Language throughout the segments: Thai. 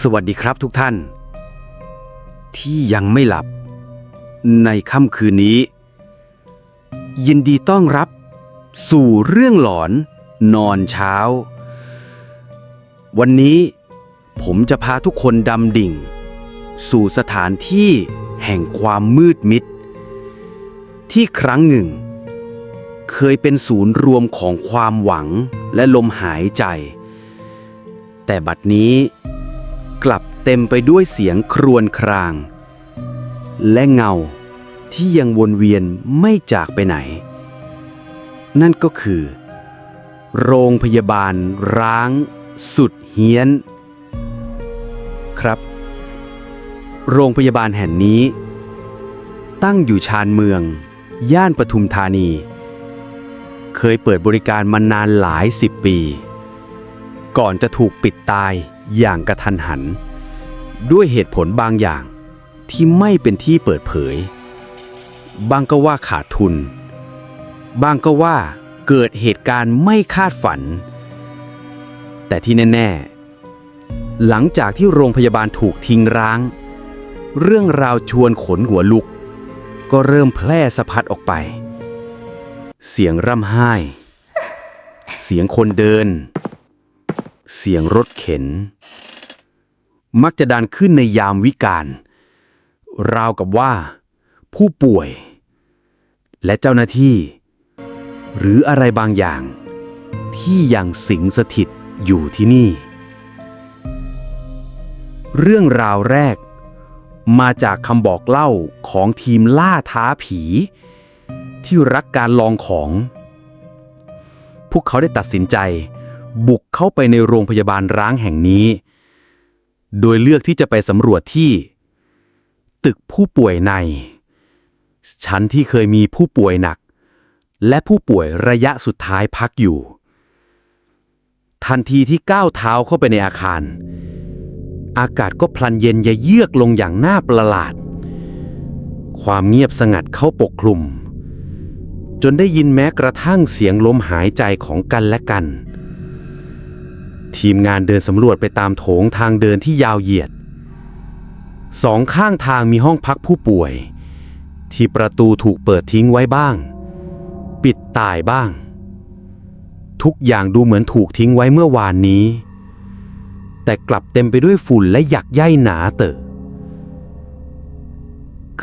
สวัสดีครับทุกท่าน ที่ยังไม่หลับ ในค่ำคืนนี้ ยินดีต้อนรับ สู่เรื่องหลอน นอนเช้า วันนี้ผมจะพาทุกคนดำดิ่ง สู่สถานที่แห่งความมืดมิด ที่ครั้งหนึ่ง เคยเป็นศูนย์รวมของความหวังและลมหายใจ แต่บัดนี้ กลับเต็มไปด้วยเสียงครวญคราง และเงาที่ยังวนเวียนไม่จากไปไหน นั่นก็คือ โรงพยาบาลร้าง สุดเฮี้ยน ครับ โรงพยาบาลแห่งนี้ ตั้งอยู่ชานเมือง ย่านปทุมธานี เคยเปิดบริการมานานหลายสิบปี ก่อนจะถูกปิดตายอย่างกระทันหัน ด้วยเหตุผลบางอย่างที่ไม่เป็นที่เปิดเผย บางก็ว่าขาดทุน บางก็ว่าเกิดเหตุการณ์ไม่คาดฝัน แต่ที่แน่ ๆ หลังจากที่โรงพยาบาลถูกทิ้งร้าง เรื่องราวชวนขนหัวลุก ก็เริ่มแพร่สะพัดออกไป เสียงร่ำไห้ เสียงคนเดิน เสียงรถเข็น มักจะดันขึ้นในยามวิกาลราวกับว่า ผู้ป่วย และเจ้าหน้าที่ หรืออะไรบางอย่าง ที่ยังสิงสถิตอยู่ที่นี่ เรื่องราวแรก มาจากคำบอกเล่าของทีมล่าท้าผี ที่รักการลองของ พวกเขาได้ตัดสินใจ บุกเข้าไปในโรงพยาบาลร้างแห่งนี้ โดยเลือกที่จะไปสำรวจที่ ตึกผู้ป่วยใน ชั้นที่เคยมีผู้ป่วยหนัก และผู้ป่วยระยะสุดท้ายพักอยู่ ทันทีที่ก้าวเท้าเข้าไปในอาคาร อากาศก็พลันเย็นยะเยือกลงอย่างน่าประหลาด ความเงียบสงัดเข้าปกคลุมจนได้ยินแม้กระทั่งเสียงลมหายใจของกันและกัน ทีมงานเดินสำรวจไปตามโถงทางเดินที่ยาวเหยียด สองข้างทางมีห้องพักผู้ป่วย ที่ประตูถูกเปิดทิ้งไว้บ้าง ปิดตายบ้าง ทุกอย่างดูเหมือนถูกทิ้งไว้เมื่อวานนี้ แต่กลับเต็มไปด้วยฝุ่นและหยักใยหนาเตอะ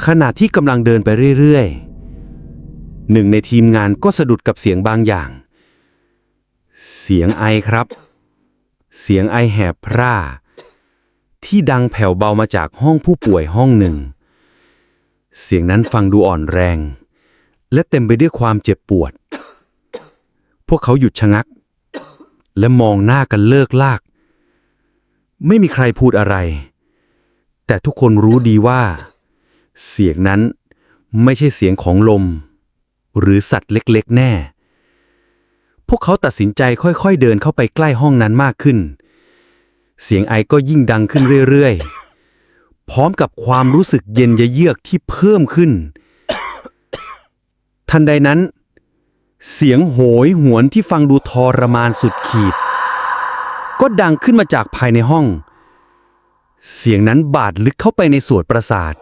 ขณะที่กำลังเดินไปเรื่อยๆ หนึ่งในทีมงานก็สะดุดกับเสียงบางอย่าง เสียงไอครับ เสียงไอแหบพร่า ที่ดังแผ่วเบามาจากห้องผู้ป่วยห้องหนึ่ง เสียงนั้นฟังดูอ่อนแรง และเต็มไปด้วยความเจ็บปวด พวกเขาหยุดชะงัก และมองหน้ากันเลิกลาก ไม่มีใครพูดอะไร แต่ทุกคนรู้ดีว่า เสียงนั้นไม่ใช่เสียงของลม หรือสัตว์เล็กๆ แน่ วกเขาตัดสินใจค่อยๆเดินเข้าไปใกล้ห้องนั้นมากขึ้น เสียงไอก็ยิ่งดังขึ้นเรื่อยๆ พร้อมกับความรู้สึกเย็นยะเยือกที่เพิ่มขึ้น ทันใดนั้น เสียงโหยหวนที่ฟังดูทรมานสุดขีด ก็ดังขึ้นมาจากภายในห้อง เสียงนั้นบาดลึกเข้าไปในสวดประสาท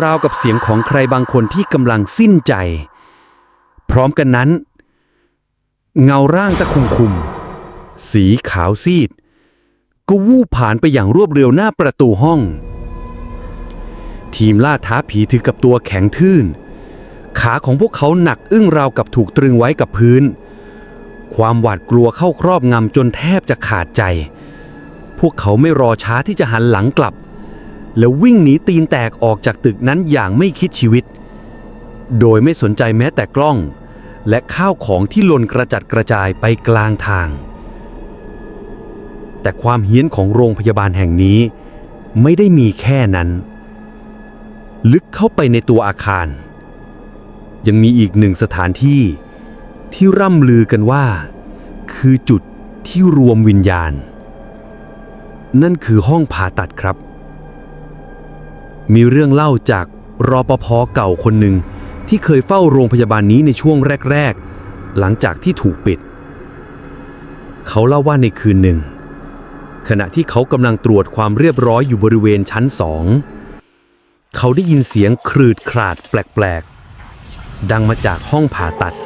ราวกับเสียงของใครบางคนที่กำลังสิ้นใจ พร้อมกันนั้น เงาร่างตะคุมคุม สีขาวซีด ก็วูบผ่านไปอย่างรวดเร็วหน้าประตูห้อง ทีมล่าท้าผีถือกับตัวแข็งทื่น ขาของพวกเขาหนักอึ้งราวกับถูกตรึงไว้กับพื้น ความหวาดกลัวเข้าครอบงำจนแทบจะขาดใจ พวกเขาไม่รอช้าที่จะหันหลังกลับ แล้ววิ่งหนีตีนแตกออกจากตึกนั้นอย่างไม่คิดชีวิต โดยไม่สนใจแม้แต่กล้อง และข้าวของที่หล่นกระจัดกระจายไปกลางทาง แต่ความเฮี้ยนของโรงพยาบาลแห่งนี้ ไม่ได้มีแค่นั้น ลึกเข้าไปในตัวอาคาร ยังมีอีกหนึ่งสถานที่ที่ร่ำลือกันว่า คือจุดที่รวมวิญญาณ นั่นคือห้องผ่าตัดครับ มีเรื่องเล่าจากรอปภเก่าคนหนึ่ง ที่เคยเฝ้าโรงพยาบาลนี้ในช่วงแรก ๆ หลังจากที่ถูกปิด เขาเล่าว่าในคืนหนึ่ง ขณะที่เขากำลังตรวจความเรียบร้อยอยู่บริเวณชั้นสอง เขาได้ยินเสียงครืดคราดแปลกๆ ดังมาจากห้องผ่าตัด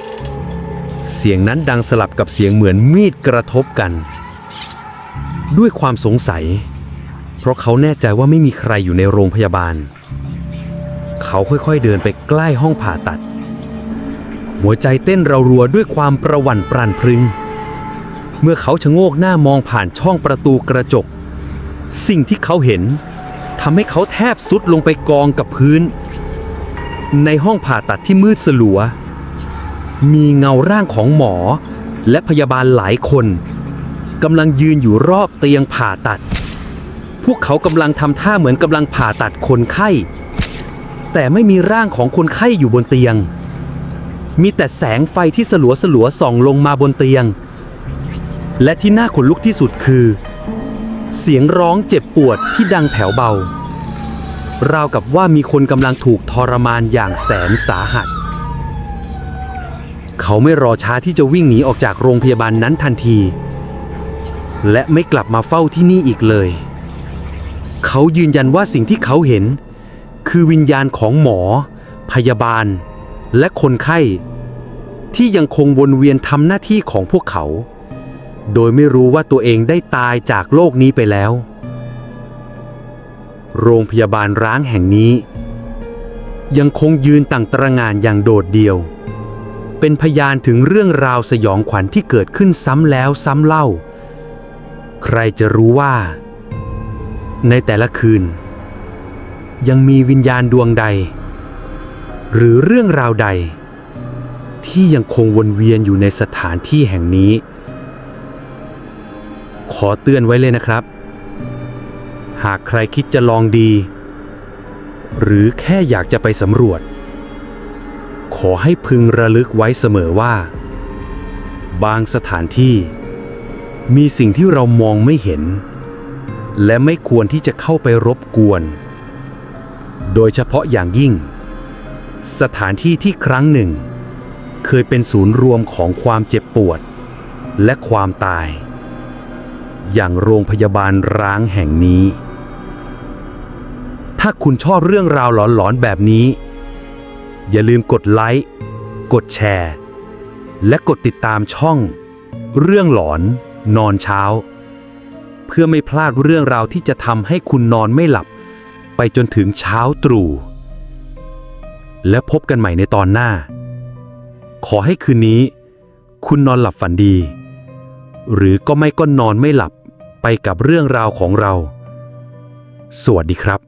เสียงนั้นดังสลับกับเสียงเหมือนมีดกระทบกัน ด้วยความสงสัย เพราะเขาแน่ใจว่าไม่มีใครอยู่ในโรงพยาบาลเเขาค่อยๆเดินไปใกล้ห้องผ่าตัด หัวใจเต้นเรารัวด้วยความประวั่นปรานพรึง เมื่อเขาชะโงกหน้ามองผ่านช่องประตูกระจก สิ่งที่เขาเห็นทำให้เขาแทบสุดลงไปกองกับพื้น ในห้องผ่าตัดที่มืดสลัว มีเงาร่างของหมอและพยาบาลหลายคนกำลังยืนอยู่รอบเตียงผ่าตัด พวกเขากำลังทำท่าเหมือนกำลังผ่าตัดคนไข้ แต่ไม่มีร่างของคนไข้อยู่บนเตียง มีแต่แสงไฟที่สลัวสลัวส่องลงมาบนเตียง และที่น่าขนลุกที่สุดคือ เสียงร้องเจ็บปวดที่ดังแผ่วเบา ราวกับว่ามีคนกำลังถูกทรมานอย่างแสนสาหัส เขาไม่รอช้าที่จะวิ่งหนีออกจากโรงพยาบาลนั้นทันที และไม่กลับมาเฝ้าที่นี่อีกเลย เขายืนยันว่าสิ่งที่เขาเห็น คือวิญญาณของหมอ พยาบาล และคนไข้ ที่ยังคงวนเวียนทำหน้าที่ของพวกเขา โดยไม่รู้ว่าตัวเองได้ตายจากโลกนี้ไปแล้ว โรงพยาบาลร้างแห่งนี้ ยังคงยืนตั้งตระงานอย่างโดดเดี่ยว เป็นพยานถึงเรื่องราวสยองขวัญที่เกิดขึ้นซ้ำแล้วซ้ำเล่า ใครจะรู้ว่า ในแต่ละคืน ยังมีวิญญาณดวงใด หรือเรื่องราวใด ที่ยังคงวนเวียนอยู่ในสถานที่แห่งนี้ ขอเตือนไว้เลยนะครับ หากใครคิดจะลองดี หรือแค่อยากจะไปสำรวจ ขอให้พึงระลึกไว้เสมอว่า บางสถานที่ มีสิ่งที่เรามองไม่เห็น และไม่ควรที่จะเข้าไปรบกวน โดยเฉพาะอย่างยิ่ง สถานที่ที่ครั้งหนึ่ง เคยเป็นศูนย์รวมของความเจ็บปวด และความตาย อย่างโรงพยาบาลร้างแห่งนี้ ถ้าคุณชอบเรื่องราวหลอนๆแบบนี้ อย่าลืมกดไลค์ กดแชร์ และกดติดตามช่อง เรื่องหลอน นอนเช้า เพื่อไม่พลาดเรื่องราวที่จะทำให้คุณนอนไม่หลับ ไปจนถึงเช้าตรู่ และพบกันใหม่ในตอนหน้า ขอให้คืนนี้ คุณนอนหลับฝันดี หรือก็ไม่ก็นอนไม่หลับไปกับเรื่องราวของเรา สวัสดีครับ